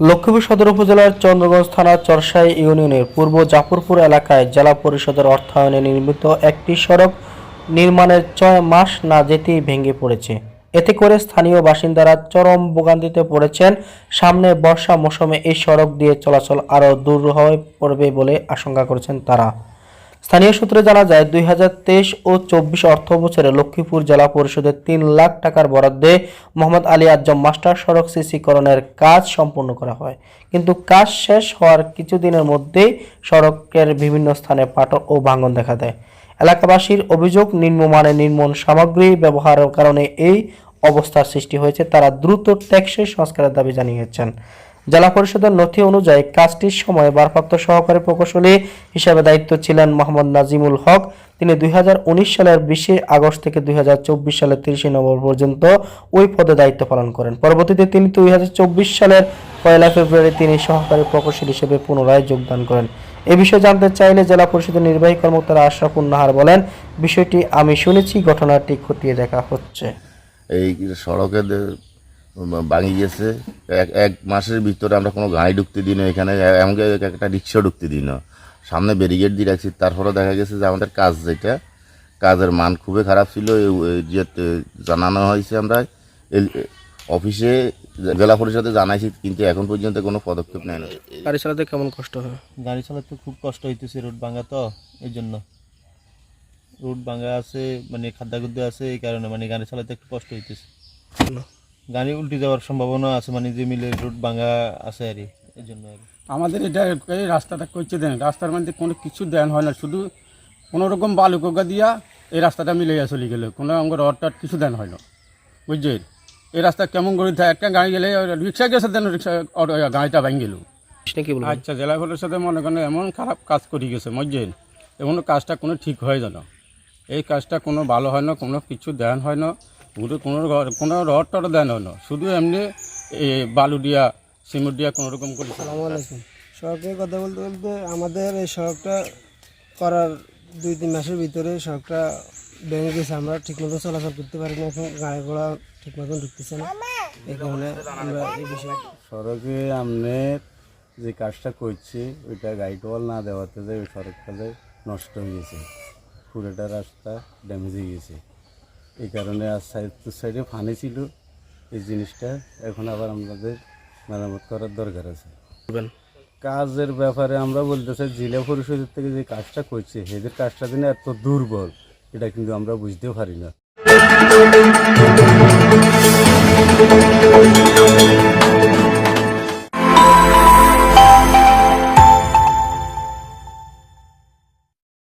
লক্ষ্মীপুর সদর উপজেলার চন্দ্রগঞ্জ থানা চরসাই ইউনিয়নের পূর্ব জাফরপুর এলাকায় জেলা পরিষদের অর্থায়নে নির্মিত একটি সড়ক নির্মাণের ছয় মাস না যেতেই ভেঙে পড়েছে। এতে করে স্থানীয় বাসিন্দারা চরম ভোগান্তিতে পড়েছেন। সামনে বর্ষা মৌসুমে এই সড়ক দিয়ে চলাচল আরও দূর হয়ে পড়বে বলে আশঙ্কা করেছেন তারা। স্থানীয় সূত্রে জানা যায়, দুই হাজার তেইশ ও চব্বিশ অর্থ বছরে লক্ষ্মীপুর জেলা পরিষদের তিন লাখ টাকার বরাদ্দে মোহাম্মদ আলী আজম মাস্টার সড়ক সিসিকরণের কাজ সম্পন্ন করা হয়। কিন্তু কাজ শেষ হওয়ার কিছুদিনের মধ্যেই সড়কের বিভিন্ন স্থানে পাটর ও ভাঙন দেখা দেয়। এলাকাবাসীর অভিযোগ নিম্নমানের নির্মাণ সামগ্রী ব্যবহারের কারণে এই অবস্থার সৃষ্টি হয়েছে। তারা দ্রুত ট্যাক্সের সংস্কারের দাবি জানিয়েছেন। জেলা পরিষদের নথি অনুযায়ী কাজটির সময় ভারপ্রাপ্ত সহকারী প্রকৌশলী হিসেবে দায়িত্ব ছিলেন মোহাম্মদ নাজিমুল হক। তিনি দুই সালের বিশে আগস্ট থেকে দুই সালের তিরিশে নভেম্বর পর্যন্ত ওই পদে দায়িত্ব পালন করেন। পরবর্তীতে তিনি দুই সালের পয়লা ফেব্রুয়ারি তিনি সহকারী প্রকৌশলী হিসেবে পুনরায় যোগদান করেন। এ বিষয়ে জানতে চাইলে জেলা পরিষদের নির্বাহী কর্মকর্তা আশরাফুল নাহার বলেন, বিষয়টি আমি শুনেছি, ঘটনাটি খতিয়ে দেখা হচ্ছে। এই সড়কে ভাঙি গেছে। এক এক মাসের ভিতরে আমরা কোনো গাড়ি ঢুকতে দিই না এখানে এমনকি একটা রিক্সা ঢুকতে দিই না। সামনে ব্যারিকেড দিয়ে রাখছি তারপরে দেখা গেছে যে আমাদের কাজ যেটা কাজের মান খুবই খারাপ ছিল যে জানানো হয়েছে আমরা। অফিসে জেলা পরিষদে জানাইছি কিন্তু এখন পর্যন্ত কোনো পদক্ষেপ নেয় না। গাড়ি চালাতে কেমন কষ্ট হয়? গাড়ি চালাতে খুব কষ্ট হইতেছে রোড ভাঙা তো এই জন্য। রোড ভাঙা আছে মানে খাদ্যাগুদ্দে আছে এই কারণে মানে গাড়ি চালাতে একটু কষ্ট হইতেছে। গাড়ি উল্টে যাওয়ার সম্ভাবনা আছে মানে যে মিলে রোড ভাঙা আছে আর এই জন্য আর আমাদের এটা এই রাস্তাটা করছে দেন রাস্তার মধ্যে কোনো কিছু দেন হয় না শুধু কোনো রকম বালু কোকা দিয়া এই রাস্তাটা মিলে চলে গেল কোনো আমার রড টড কিছু দেন হয় না বুঝছেন এই রাস্তা কেমন করে থাকে একটা গাড়ি গেলে রিক্সা গেছে দেন রিক্সা গাড়িটা ভাঙ গেল। আচ্ছা জেলা ভোটের সাথে মনে করেন এমন খারাপ কাজ করে গেছে বুঝছেন এমন কাজটা কোনো ঠিক হয় যেন এই কাজটা কোনো ভালো হয় না কোনো কিছু দেন হয় না কোনো কোনো কোনো রড টড দেন হয় না। শুধু এমনি এই বালু দিয়া সিমেন্ট দিয়া কোনো রকম করে আসসালামাইকুম সড়কের কথা বলতে বলতে আমাদের এই সড়কটা করার দুই তিন মাসের ভিতরে সড়কটা ভেঙে গেছে। আমরা ঠিকমতো চলাচল করতে পারি না এখন গাড়ি ঘোড়া ঠিক মতন ঢুকতেছে না। এই কারণে আমরা এই বিষয়ে সড়কে আমনের যে কাজটা করছি ওইটা গাইড ওয়াল না দেওয়াতে যে ওই সড়কটা যে নষ্ট হয়ে গেছে। পুরোটা রাস্তা ড্যামেজ হয়ে গেছে। এই কারণে আর সাইড টু সাইডে ফানি ছিল। এই জিনিসটা এখন আবার আমাদের মেরামত করার দরকার আছে। কাজের ব্যাপারে আমরা বলতে চাই জেলা পরিষদের থেকে যে কাজটা করছে এদের কাজটা যেন এত দুর্বল এটা কিন্তু আমরা বুঝতেও পারি না।